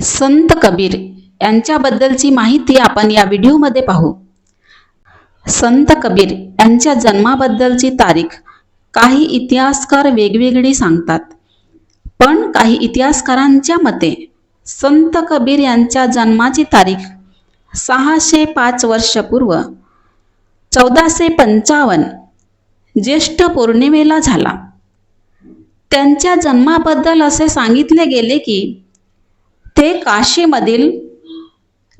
संत कबीर यांच्याबद्दलची माहिती आपण या व्हिडिओमध्ये पाहू. संत कबीर यांच्या जन्माबद्दलची तारीख काही इतिहासकार वेगवेगळी सांगतात. पण काही इतिहासकारांच्या मते संत कबीर यांच्या जन्माची तारीख सहाशे पाच वर्षपूर्व चौदाशे पंचावन्न ज्येष्ठ पौर्णिमेला झाला. त्यांच्या जन्माबद्दल असे सांगितले गेले की ते काशीमधील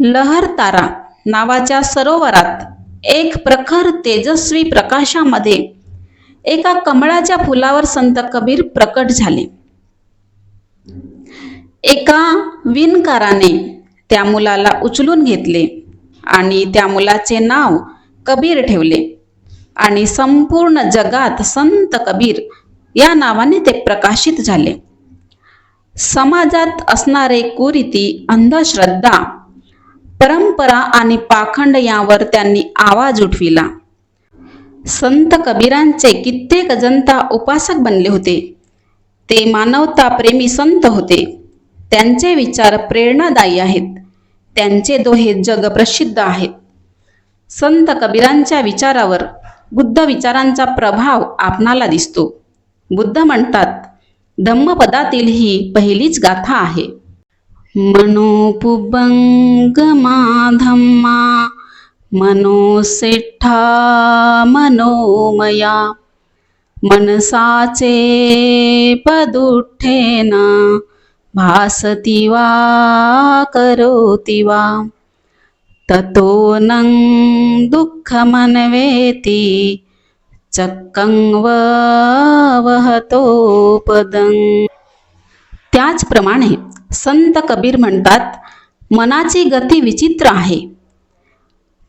लहरतारा नावाच्या सरोवरात एक प्रखर तेजस्वी प्रकाशामध्ये एका कमळाच्या फुलावर संत कबीर प्रकट झाले. एका विणकाराने त्या मुलाला उचलून घेतले आणि त्या मुलाचे नाव कबीर ठेवले आणि संपूर्ण जगात संत कबीर या नावाने ते प्रकाशित झाले. समाजात असणारे कुरीती अंधश्रद्धा परंपरा आणि पाखंड यावर त्यांनी आवाज उठविला. संत कबीरांचे कित्येक जनता उपासक बनले होते. ते मानवता प्रेमी संत होते. त्यांचे विचार प्रेरणादायी आहेत. त्यांचे दोहे जगप्रसिद्ध आहेत. संत कबीरांच्या विचारावर बुद्ध विचारांचा प्रभाव आपणाला दिसतो. बुद्ध म्हणतात धम्मपदातील ही पहिलीच गाथा आहे. मनोपुबंगमा धम्मा मनोसेठा मनोमया मनसाचे पदुठेना भासती वा करोति वा ततो नं दुःखमन्वेति चक्कं वहतो त्याचप्रमाणे संत कबीर म्हणतात मनाची गती विचित्र आहे.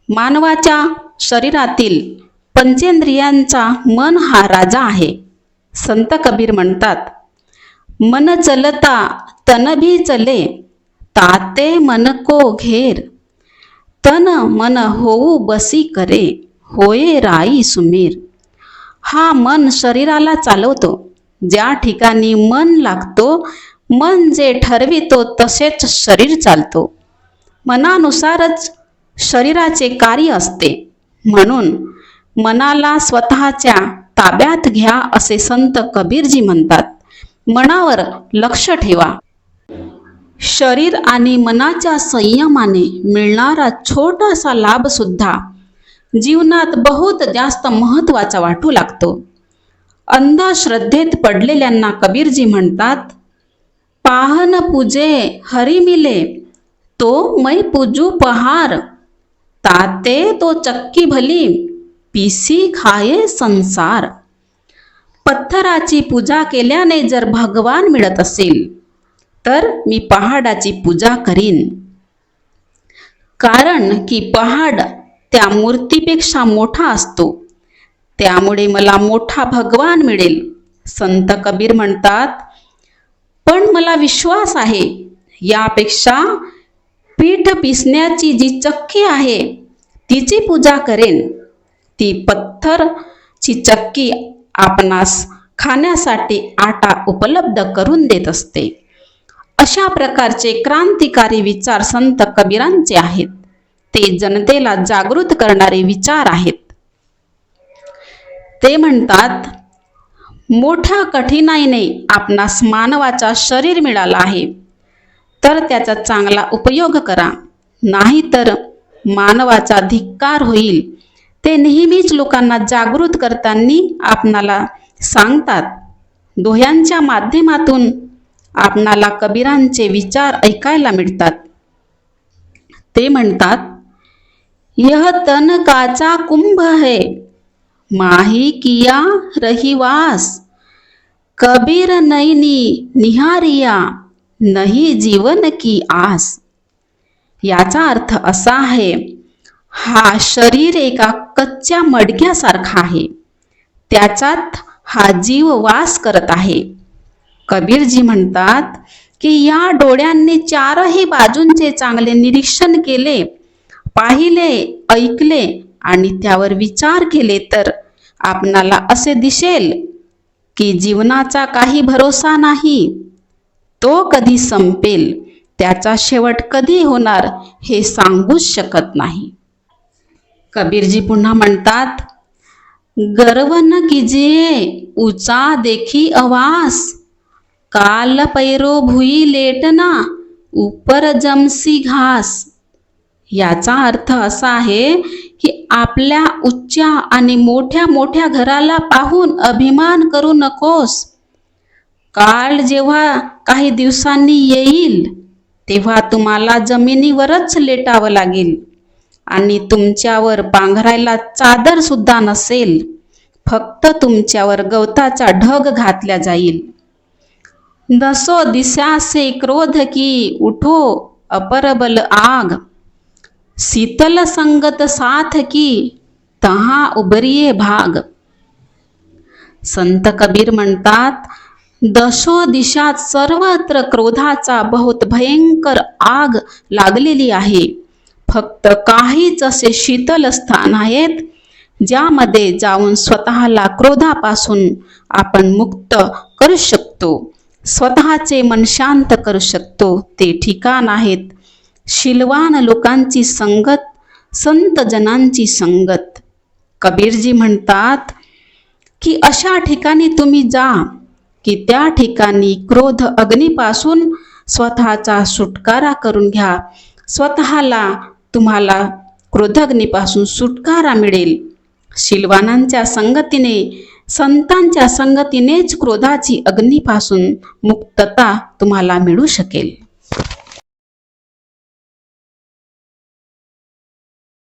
मानवाच्या शरीरातील पंचेंद्रियांचा मन हा राजा आहे. संत कबीर म्हणतात मन चलता तन भी चले ताते मन को घेर. तन मन होऊ बसी करे होये राई सुमीर. हा मन शरीराला चालवतो. ज्या ठिकाणी मन लागतो मन जे ठरवितो तसेच शरीर चालतो. मनानुसारच शरीराचे कार्य असते. म्हणून मनाला स्वतःच्या ताब्यात घ्या असे संत कबीरजी म्हणतात. मनावर लक्ष ठेवा. शरीर आणि मनाच्या संयमाने मिळणारा छोटासा लाभ सुद्धा जीवनात बहुत जास्त महत्त्वाचा वाटू लागतो. अंधश्रद्धेत पडलेल्यांना कबीरजी म्हणतात पाहन पूजे हरी मिले तो मै पूजू पहार ताते तो चक्की भली पिसी खाये संसार. पत्थराची पूजा केल्याने जर भगवान मिळत असेल तर मी पहाडाची पूजा करीन. कारण की पहाड त्या मूर्तीपेक्षा मोठा असतो. त्यामुळे मला मोठा भगवान मिळेल. संत कबीर म्हणतात पण मला विश्वास आहे. यापेक्षा पीठ पिसण्याची जी चक्की आहे तिची पूजा करेन. ती पत्थरची चक्की आपणास खाण्यासाठी आटा उपलब्ध करून देत असते. अशा प्रकारचे क्रांतिकारी विचार संत कबीरांचे आहेत. ते जनतेला जागृत करणारे विचार आहेत. ते म्हणतात मोठ्या कठीणाईने आपणास मानवाचा शरीर मिळाला आहे. तर त्याचा चांगला उपयोग करा. नाहीतर मानवाचा धिक्कार होईल ते नेहमीच लोकांना जागृत करताना आपणाला सांगतात. दोह्यांच्या माध्यमातून आपणाला कबीरांचे विचार ऐकायला मिळतात. ते म्हणतात यह तन काचा कुंभ है माही किया रहिवास। कबीर नैनी निहारिया नहीं जीवन की आस। याचा अर्थ असा आहे हा शरीर एका कच्च्या मडक्यासारखा आहे त्याच्यात हा जीव वास करत आहे। कबीरजी म्हणतात की या डोळ्यांनी चारही बाजूंचे चांगले निरीक्षण केले पाहिले ऐकले आणि त्यावर विचार केले तर आपणाला असे दिसेल की जीवनाचा काही भरोसा नाही. तो कधी संपेल त्याचा शेवट कधी होणार हे सांगूच शकत नाही. कबीरजी पुन्हा म्हणतात गर्व न किजिये उचा देखी अवास काल पैरो भुई लेटना ऊपर जमसी घास. याचा अर्थ असा आहे की आपल्या उच्च्या आणि मोठ्या मोठ्या घराला पाहून अभिमान करू नकोस. काळ जेव्हा काही दिवसांनी येईल तेव्हा तुम्हाला जमिनीवरच लेटावं लागेल आणि तुमच्यावर पांघरायला चादर सुद्धा नसेल. फक्त तुमच्यावर गवताचा ढग घातल्या जाईल. दसो दिशासे क्रोध की उठो अपरबल आग. शीतल संगत साथ की तहा उबरिये भाग संत कबीर म्हणतात दशो दिशात सर्वत्र क्रोधाचा बहुत भयंकर आग लागलेली आहे फक्त काहीच असे शीतल स्थान आहेत ज्यामध्ये जाऊन स्वतःला क्रोधापासून आपण मुक्त करू शकतो स्वतःचे मन शांत करू शकतो ते ठिकाण आहेत शिलवान लोकांची संगत संत जनांची संगत. कबीरजी म्हणतात की अशा ठिकाणी तुम्ही जा की त्या ठिकाणी क्रोध अग्नीपासून स्वतःचा सुटकारा करून घ्या. स्वतःला तुम्हाला क्रोधाग्नीपासून सुटकारा मिळेल. शिलवानांच्या संगतीने संतांच्या संगतीनेच क्रोधाची अग्नीपासून मुक्तता तुम्हाला मिळू शकेल.